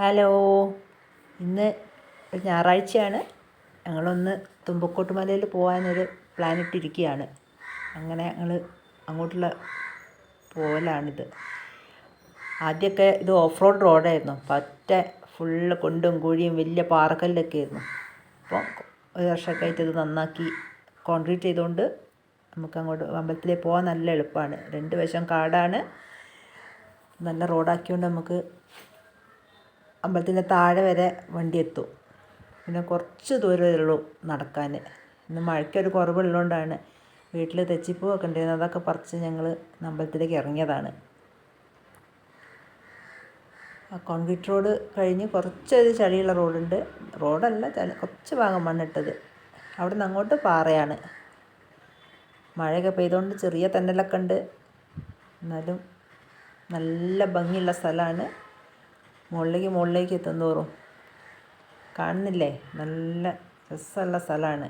Hello. ഇന്ന് ഒരു ഞായറാഴ്ചയാണ്. ഞങ്ങളൊന്ന് തുമ്പക്കോട്ട് മലയിൽ പോകാനൊരു പ്ലാൻ ഇട്ടിരിക്കുകയാണ്. അങ്ങനെ ഞങ്ങൾ അങ്ങോട്ടുള്ള പോകലാണിത് ആദ്യമൊക്കെ ഇത് ഓഫ് റോഡ് റോഡായിരുന്നു പറ്റ ഫുള്ള് കൊണ്ടും കുഴിയും വലിയ പാറക്കല്ലൊക്കെ ആയിരുന്നു. അപ്പോൾ ഒരു വർഷമൊക്കെ ആയിട്ട് ഇത് നന്നാക്കി കോൺക്രീറ്റ് ചെയ്തുകൊണ്ട് നമുക്ക് അങ്ങോട്ട് അമ്പലത്തിലേക്ക് പോകാൻ നല്ല എളുപ്പമാണ് രണ്ട് വശം കാടാണ്. നല്ല റോഡാക്കിയോണ്ട് നമുക്ക് അമ്പലത്തിന്റെ താഴെ വരെ വണ്ടി എത്തും പിന്നെ കുറച്ച് ദൂരമേ ഉള്ളൂ നടക്കാൻ. ഇന്ന് മഴയ്ക്കൊരു കുറവുള്ളതുകൊണ്ടാണ് വീട്ടിൽ തെച്ചിപ്പൂവൊക്കെ ഉണ്ടായിരുന്നു. അതൊക്കെ പറിച്ച് ഞങ്ങൾ അമ്പലത്തിലേക്ക് ഇറങ്ങിയതാണ്. ആ കോൺക്രീറ്റ് റോഡ് കഴിഞ്ഞ് കുറച്ചൊരു ചളിയുള്ള റോഡുണ്ട്. റോഡല്ല ചളി കുറച്ച് ഭാഗം മണ്ണിട്ടത്. അവിടെ നിന്ന് അങ്ങോട്ട് പാറയാണ്. മഴയൊക്കെ പെയ്തുകൊണ്ട് ചെറിയ തെന്നലൊക്കെ ഉണ്ട്. എന്നാലും നല്ല ഭംഗിയുള്ള സ്ഥലമാണ്. മുകളിലേക്ക് മുകളിലേക്ക് എത്തുന്തോറും കാണുന്നില്ലേ നല്ല രസമുള്ള സ്ഥലമാണ്.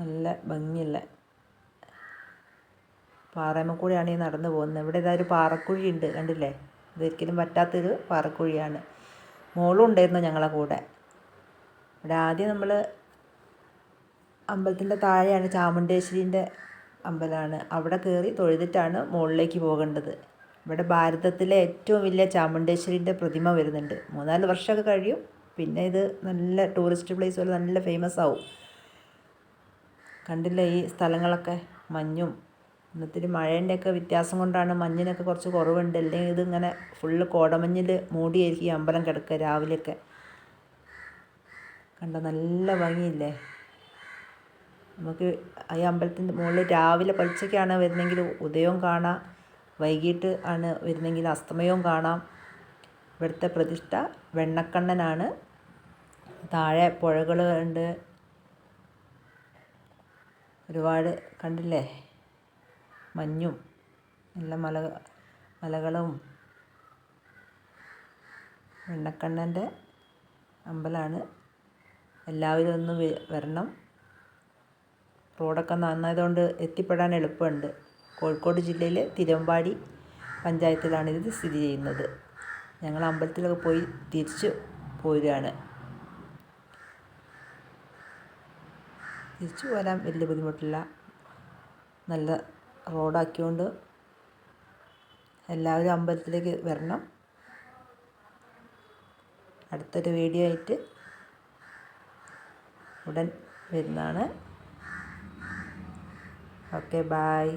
നല്ല ഭംഗിയുള്ള പാറമ്മ കൂടിയാണ് ഈ നടന്നു പോകുന്നത്. ഇവിടെ ഇതാ പാറക്കുഴി ഉണ്ട് കണ്ടില്ലേ? ഇതൊരിക്കലും പറ്റാത്തൊരു പാറക്കുഴിയാണ്. മോളും ഉണ്ടായിരുന്നു ഞങ്ങളെ കൂടെ. ഇവിടെ ആദ്യം നമ്മൾ അമ്പലത്തിന്റെ താഴെയാണ് ചാമുണ്ടേശ്വരീന്റെ അമ്പലമാണ്. അവിടെ കയറി തൊഴുതിട്ടാണ് മുകളിലേക്ക് പോകേണ്ടത്. ഇവിടെ ഭാരതത്തിലെ ഏറ്റവും വലിയ ചാമുണ്ടേശ്വരിന്റെ പ്രതിമ വരുന്നുണ്ട്. മൂന്നാൽ വർഷമൊക്കെ കഴിയും. പിന്നെ ഇത് നല്ല ടൂറിസ്റ്റ് പ്ലേസ് പോലെ നല്ല ഫേമസ് ആവും. കണ്ടില്ല ഈ സ്ഥലങ്ങളൊക്കെ? മഞ്ഞും ഇന്നത്തിരി മഴേന്റെയൊക്കെ വ്യത്യാസം കൊണ്ടാണ് മഞ്ഞിനൊക്കെ കുറച്ച് കുറവുണ്ട്. അല്ലെങ്കിൽ ഇതിങ്ങനെ ഫുള്ള് കോടമഞ്ഞിൽ മൂടിയായിരിക്കും ഈ അമ്പലം കിടക്കുക രാവിലെയൊക്കെ. കണ്ട? നല്ല ഭംഗിയില്ലേ? നമുക്ക് ഈ അമ്പലത്തിന്റെ മുകളിൽ രാവിലെ പളിച്ചൊക്കെയാണ് വരുന്നെങ്കിൽ ഉദയവും കാണാം. വൈകിട്ട് ആണ് വരുന്നെങ്കിൽ അസ്തമയവും കാണാം. ഇവിടുത്തെ പ്രതിഷ്ഠ വെണ്ണക്കണ്ണനാണ്. താഴെ പുഴകൾ ഉണ്ട്. ഒരുപാട് കണ്ടില്ലേ? മഞ്ഞും നല്ല മല മലകളും. വെണ്ണക്കണ്ണന്റെ അമ്പലമാണ് എല്ലാവരും ഒന്ന് വരണം. റോഡൊക്കെ നന്നായതുകൊണ്ട് എത്തിപ്പെടാൻ എളുപ്പമുണ്ട്. കോഴിക്കോട് ജില്ലയിലെ തിരുവമ്പാടി ഇത് സ്ഥിതി ചെയ്യുന്നത്. ഞങ്ങൾ അമ്പലത്തിലൊക്കെ പോയി തിരിച്ച് പോരുകയാണ്. തിരിച്ചു പോരാൻ വലിയ ബുദ്ധിമുട്ടില്ല. നല്ല റോഡാക്കിയോണ്ട് എല്ലാവരും അമ്പലത്തിലേക്ക് വരണം. അടുത്തൊരു വീഡിയോ ആയിട്ട് ഉടൻ വരുന്നതാണ്. Okay bye